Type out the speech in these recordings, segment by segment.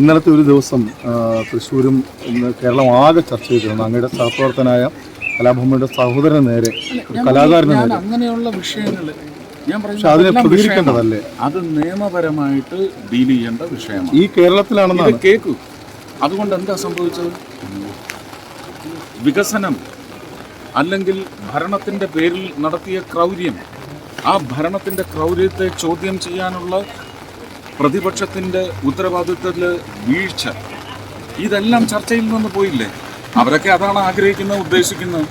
ഇന്നലത്തെ ഒരു ദിവസം തൃശ്ശൂരും ഇന്ന് കേരളം ആകെ ചർച്ച ചെയ്തിരുന്നു. അങ്ങയുടെ സഹപ്രവർത്തനായ കലാഭൂമിയുടെ സഹോദരന് നേരെ കലാകാരന് നേരെ. അങ്ങനെയുള്ള വിഷയങ്ങൾ ഞാൻ പക്ഷെ അതിനെ പറയുന്നത് പ്രതികരിക്കേണ്ടതല്ലേ? അത് നിയമപരമായിട്ട് ഡീൽ ചെയ്യേണ്ട വിഷയമാണ്. ഈ കേരളത്തിലാണെന്ന് കേൾക്കൂ അതുകൊണ്ട് എന്താ സംഭവിച്ചത്? വികസനം അല്ലെങ്കിൽ ഭരണത്തിന്റെ പേരിൽ നടത്തിയ ക്രൗര്യം ആ ഭരണത്തിന്റെ ക്രൗര്യത്തെ ചോദ്യം ചെയ്യാനുള്ള പ്രതിപക്ഷത്തിന്റെ ഉത്തരവാദിത്വത്തിൽ വീഴ്ച. ഇതെല്ലാം ചർച്ചയിൽ നിന്ന് പോയില്ലേ? അവരൊക്കെ അതാണ് ആഗ്രഹിക്കുന്നത് ഉദ്ദേശിക്കുന്നത്.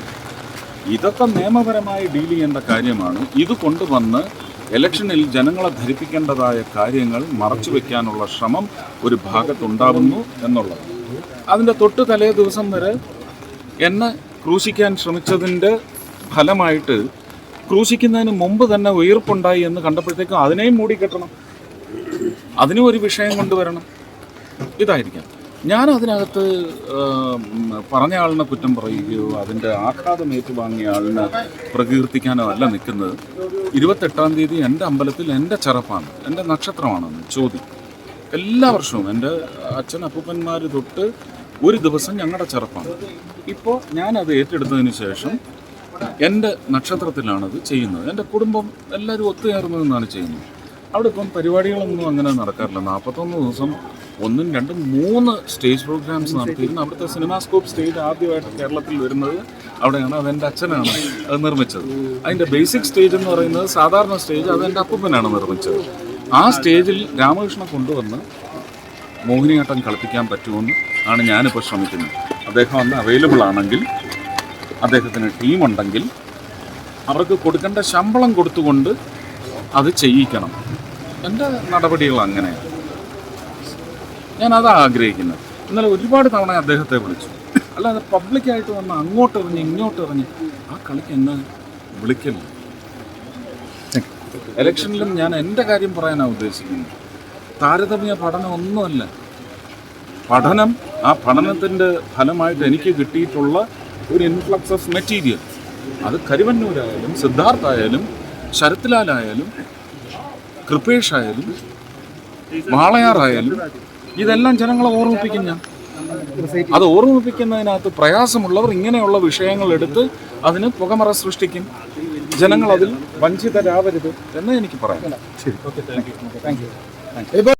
ഇതൊക്കെ നിയമപരമായി ഡീൽ ചെയ്യേണ്ട കാര്യമാണ്. ഇത് കൊണ്ടുവന്ന് ഇലക്ഷനിൽ ജനങ്ങളെ ധരിപ്പിക്കേണ്ടതായ കാര്യങ്ങൾ മറച്ചു വെക്കാനുള്ള ശ്രമം ഒരു ഭാഗത്തുണ്ടാവുന്നു എന്നുള്ളത്. അതിന്റെ തൊട്ട് തലേ ദിവസം വരെ എന്നെ ക്രൂശിക്കാൻ ശ്രമിച്ചതിന്റെ ഫലമായിട്ട് ക്രൂശിക്കുന്നതിന് മുമ്പ് തന്നെ ഉയർപ്പുണ്ടായി എന്ന് കണ്ടപ്പോഴത്തേക്കും അതിനെയും മൂടിക്കെട്ടണം. അതിനും ഒരു വിഷയം കൊണ്ടുവരണം. ഇതായിരിക്കാം. ഞാൻ അതിനകത്ത് പറഞ്ഞ ആളിനെ കുറ്റം പറയുകയോ അതിന്റെ ആഘാതം ഏറ്റുവാങ്ങിയ ആളിനെ പ്രകീർത്തിക്കാനോ അല്ല നിൽക്കുന്നത്. ഇരുപത്തെട്ടാം തീയതി എന്റെ അമ്പലത്തിൽ എന്റെ ചെറുപ്പാണ് എന്റെ നക്ഷത്രമാണെന്ന് ചോദ്യം. എല്ലാ വർഷവും എന്റെ അച്ഛൻ അപ്പൂപ്പന്മാർ തൊട്ട് ഒരു ദിവസം ഞങ്ങളുടെ ചെറുപ്പാണ് ഇപ്പോൾ ഞാനത് ഏറ്റെടുത്തതിന് ശേഷം എന്റെ നക്ഷത്രത്തിലാണത് ചെയ്യുന്നത്. എന്റെ കുടുംബം എല്ലാവരും ഒത്തുചേർന്ന് നിന്നാണ് ചെയ്യുന്നത്. അവിടെ ഇപ്പം പരിപാടികളൊന്നും അങ്ങനെ നടക്കാറില്ല. നാൽപ്പത്തൊന്ന് ദിവസം ഒന്നും രണ്ടും മൂന്ന് സ്റ്റേജ് പ്രോഗ്രാംസ് നടത്തിയിരുന്നു. അവിടുത്തെ സിനിമാസ്കോപ്പ് സ്റ്റേജ് ആദ്യമായിട്ട് കേരളത്തിൽ വരുന്നത് അവിടെയാണ്. അത് എന്റെ അച്ഛനാണ് അത് നിർമ്മിച്ചത്. അതിന്റെ ബേസിക് സ്റ്റേജ് എന്ന് പറയുന്നത് സാധാരണ സ്റ്റേജ് അത് എന്റെ അപ്പൂപ്പനാണ് നിർമ്മിച്ചത്. ആ സ്റ്റേജിൽ രാമകൃഷ്ണ കൊണ്ടുവന്ന് മോഹിനിയാട്ടം കളിപ്പിക്കാൻ പറ്റുമെന്ന് ആണ് ഞാനിപ്പോൾ ശ്രമിക്കുന്നത്. അദ്ദേഹം അന്ന് അവൈലബിൾ ആണെങ്കിൽ അദ്ദേഹത്തിന് ടീമുണ്ടെങ്കിൽ അവർക്ക് കൊടുക്കേണ്ട ശമ്പളം കൊടുത്തുകൊണ്ട് അത് ചെയ്യിക്കണം. എന്റെ നടപടികൾ അങ്ങനെയാണ് ഞാൻ അത് ആഗ്രഹിക്കുന്നത്. ഇന്നലെ ഒരുപാട് തവണ അദ്ദേഹത്തെ വിളിച്ചു. അല്ലാതെ പബ്ലിക്കായിട്ട് വന്ന് അങ്ങോട്ട് ഇറങ്ങി ഇങ്ങോട്ട് ഇറങ്ങി ആ കളിക്ക് എന്നെ വിളിക്കില്ല? ഇലക്ഷനിലും ഞാൻ എന്റെ കാര്യം പറയാനാണ് ഉദ്ദേശിക്കുന്നത്. താരതമ്യ പഠനം ഒന്നുമല്ല പഠനം ആ പഠനത്തിന്റെ ഫലമായിട്ട് എനിക്ക് കിട്ടിയിട്ടുള്ള ഒരു ഇൻഫ്ലക്സ് ഓഫ് മെറ്റീരിയൽ അത് കരുവന്നൂരായാലും സിദ്ധാർത്ഥായാലും ശരത്ലാലായാലും കൃപേഷ് ആയാലും വാളയാറായാലും ഇതെല്ലാം ജനങ്ങളെ ഓർമ്മിപ്പിക്കും ഞാൻ. അത് ഓർമ്മിപ്പിക്കുന്നതിനകത്ത് പ്രയാസമുള്ളവർ ഇങ്ങനെയുള്ള വിഷയങ്ങൾ എടുത്ത് അതിന് പുകമറ സൃഷ്ടിക്കും. ജനങ്ങൾ അതിൽ വഞ്ചിതരാവരുത് എന്ന് എനിക്ക് പറയാം. ശരി. Thank you